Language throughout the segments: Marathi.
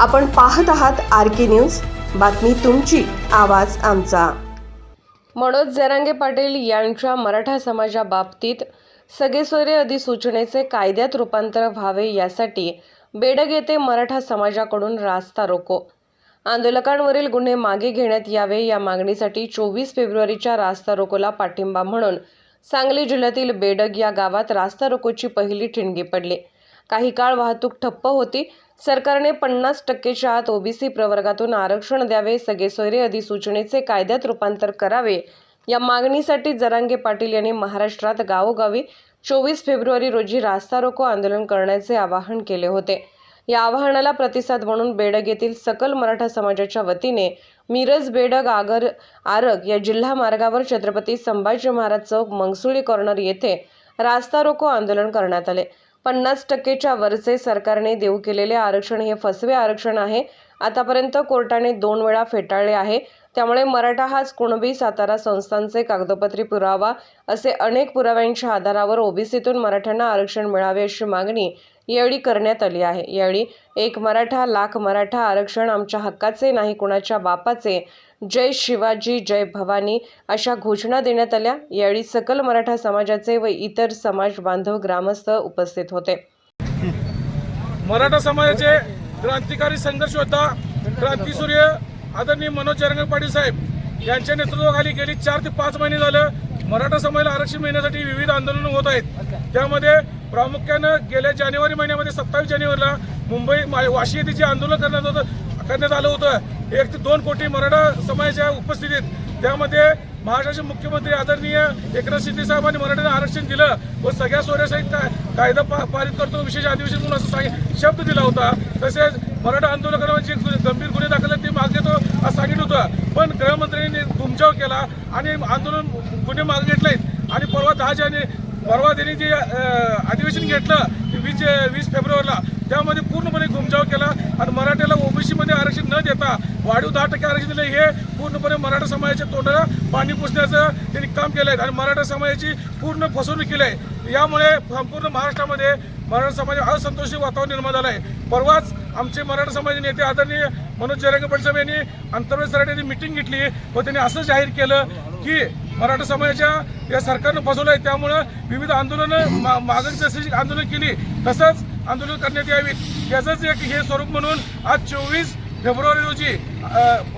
आपण पाहत आहात आर के न्यूज. बातमी तुमची आवाज आमचा. मनोज जरांगे पाटील यांच्या मराठा समाजाबाबतीत सगेसोरे अधिसूचनेचे कायद्यात रूपांतर व्हावे यासाठी बेडग येथे मराठा समाजाकडून रास्ता रोको. आंदोलकांवरील गुन्हे मागे घेण्यात यावे या मागणीसाठी चोवीस फेब्रुवारीच्या रास्ता रोकोला पाठिंबा म्हणून सांगली जिल्ह्यातील बेडग या गावात रास्ता रोकोची पहिली ठिणगी पडली. काही काळ वाहतूक ठप्प होती सरकारने पन्नास टक्केच्या आत ओबीसी प्रवर्गातून आरक्षण द्यावे सगेसोयरे अधिसूचनेचे कायद्यात रूपांतर करावे. या मागणीसाठी जरांगे पाटील यांनी महाराष्ट्रात गावोगावी चोवीस फेब्रुवारी रोजी रास्ता रोको आंदोलन करण्याचे आवाहन केले होते. या आवाहनाला प्रतिसाद म्हणून बेडग येथील सकल मराठा समाजाच्या वतीने मिरज बेडग आगर आरग या जिल्हा मार्गावर छत्रपती संभाजी महाराज चौक मंगसुळी कॉर्नर येथे रास्ता रोको आंदोलन करण्यात आले. पन्नास टक्केच्या वरचे सरकारने देऊ केलेले आरक्षण हे फसवे आरक्षण आहे. आतापर्यंत कोर्टाने दोन वेळा फेटाळले आहे. त्यामुळे मराठा हाच कुणबी सातारा संस्थांचे कागदोपत्री पुरावा असे अनेक पुराव्यांच्या आधारावर ओबीसीतून मराठ्यांना आरक्षण मिळावे अशी मागणी यावेळी करण्यात आली आहे. यावेळी एक मराठा लाख मराठा आरक्षण आमच्या हक्काचे नाही कुणाच्या बापाचे. जय शिवाजी जय भवानी अशा घोषणा देण्यात आल्या. यावेळी सकल मराठा समाजाचे व इतर समाज बांधव ग्रामस्थ उपस्थित होते. मराठा समाजाचे क्रांतिकारी संघर्ष होता. क्रांतीसूर्य आदरणीय मनोज जरंगे पाटील साहेब यांच्या नेतृत्वाखाली गेली चार ते पाच महिने झालं. मराठा समाजाला आरक्षण मिळण्यासाठी विविध आंदोलनं होत आहेत. त्यामध्ये प्रामुख्यानं गेल्या जानेवारी महिन्यामध्ये सत्तावीस जानेवारीला मुंबई मा- वाशी येथे जे आंदोलन करण्यात होतं करण्यात आलं होतं एक ते दोन कोटी मराठा समाजाच्या उपस्थितीत. त्यामध्ये महाराष्ट्राचे मुख्यमंत्री आदरणीय एकनाथ शिंदे साहेबांनी मराठ्यांना आरक्षण दिलं. व सगळ्या सोयऱ्यासहित काय कायदा पा पारित करतो विशेष अधिवेशन म्हणून असं सांग शब्द दिला होता. तसेच मराठा आंदोलकांवर गु- गंभीर गुन्हे दाखल ते मागे घेतो असं सांगितलं होतं. पण गृहमंत्र्यांनी घुमजाव केला आणि आंदोलन गुन्हे मागे घेतले आणि परवा दहा जाने परवा त्यांनी जे अधिवेशन घेतलं वीस वीस फेब्रुवारीला. त्यामध्ये पूर्णपणे घुमजाव केला आणि मराठ्याला ओबीसीमध्ये आरक्षण न देता वाढीव दहा टक्के आरक्षण दिलं हे पूर्णपणे मराठा समाजाच्या तोंडाला पाणी पुसण्याचं त्यांनी काम केलं आहे आणि मराठा समाजाची पूर्ण फसवणूक केली आहे यामुळे संपूर्ण महाराष्ट्रामध्ये मराठा समाज असंतोषी वातावरण निर्माण झालं आहे परवाच आमचे मराठा समाजाचे नेते आदरणीय मनोज जयरंगे पाटील साहेब यांनी आंतरराष्ट्रीय यांनी मिटिंग घेतली व त्यांनी असं जाहीर केलं की मराठा समाजाच्या या सरकारनं फसवलं आहे त्यामुळं विविध आंदोलनं मा मागणी जशी आंदोलन केली. तसंच आंदोलन करण्यात यावीत याचंच एक हे स्वरूप म्हणून आज चोवीस फेब्रुवारी रोजी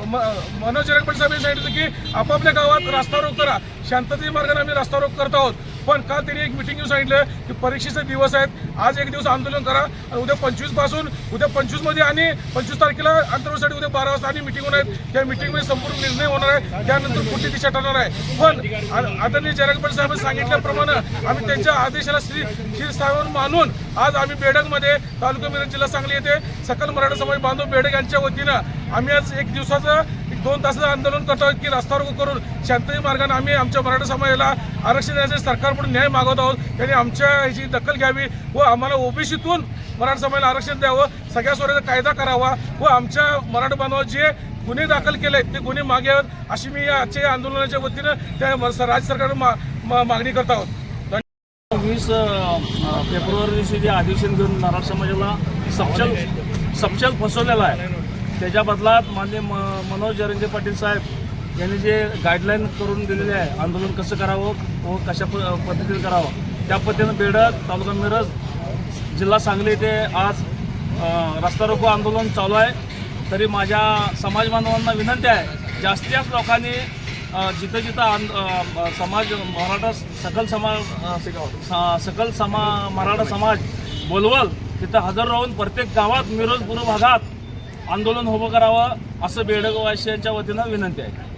म- मनोज जरंगे साहेब यांनी सांगितलं की आपापल्या गावात रास्ता रोक करा. शांततेच्या मार्गाने आम्ही रास्ता रोक करत आहोत. पण काल त्यांनी एक मिटिंग घेऊन सांगितलं की परीक्षेचे दिवस आहेत. आज एक दिवस आंदोलन करा आणि उद्या पंचवीसपासून उद्या पंचवीसमध्ये आणि पंचवीस तारखेला आंतरराष्ट्रीय उद्या बारा वाजता आणि मिटिंग होणार आहे. त्या मिटिंगमध्ये संपूर्ण निर्णय होणार आहे. त्यानंतर पुढची दिशा ठरणार आहे. पण आदरणीय जयरंग साहेब साहेबांनी सांगितल्याप्रमाणे आम्ही त्यांच्या आदेशाला श्री शिरस्थावर मानून आज आम्ही बेडगमध्ये तालुका मिरज जिल्हा सांगली येथे सकल मराठा समाज बांधव बेडग यांच्या वतीनं आम्ही आज एक दिवसाचं एक दोन तासाचं आंदोलन करतो आहोत की रस्ता रोको करून शांततेय मार्गाने आम्ही आमच्या मराठा समाजाला आरक्षण देण्यासाठी सरकारकडून न्याय मागवत आहोत. त्यांनी आमच्या ह्याची दखल घ्यावी व आम्हाला ओबीसीतून मराठा समाजाला आरक्षण द्यावं. सगळ्या स्वराचा कायदा करावा व आमच्या मराठा बांधवात जे गुन्हे दाखल केले आहेत ते गुन्हे मागे यावेत अशी मी आजच्या आंदोलनाच्या वतीनं त्या राज्य सरकारनं मा- मा- मागणी करत आहोत. वीस फेब्रुवारी दिवशी जे अधिवेशन घेऊन मराठा समाजाला सपशल सपशल फसवलेला आहे. त्याच्या बदलात माननीय म मनोज जरंगे पाटील साहेब यांनी जे गाईडलाईन करून दिलेले आहे आंदोलन कसं करावं व कशा प पद्धतीने करावं त्या पद्धतीनं बेडक तालुका मिरज जिल्हा सांगली येथे आज रस्ता रोको आंदोलन चालू आहे. तरी माझ्या समाज बांधवांना विनंती आहे जास्तीत जास्त लोकांनी जिथं जिथं आंद- समाज मराठा सकल समाज सकल समा मराठा समाज बोलवल तिथं हजर राहून प्रत्येक गावात मिरज पूर्व भागात आंदोलन उभं करावं असं बेडगवासियांच्या वतीनं विनंती आहे.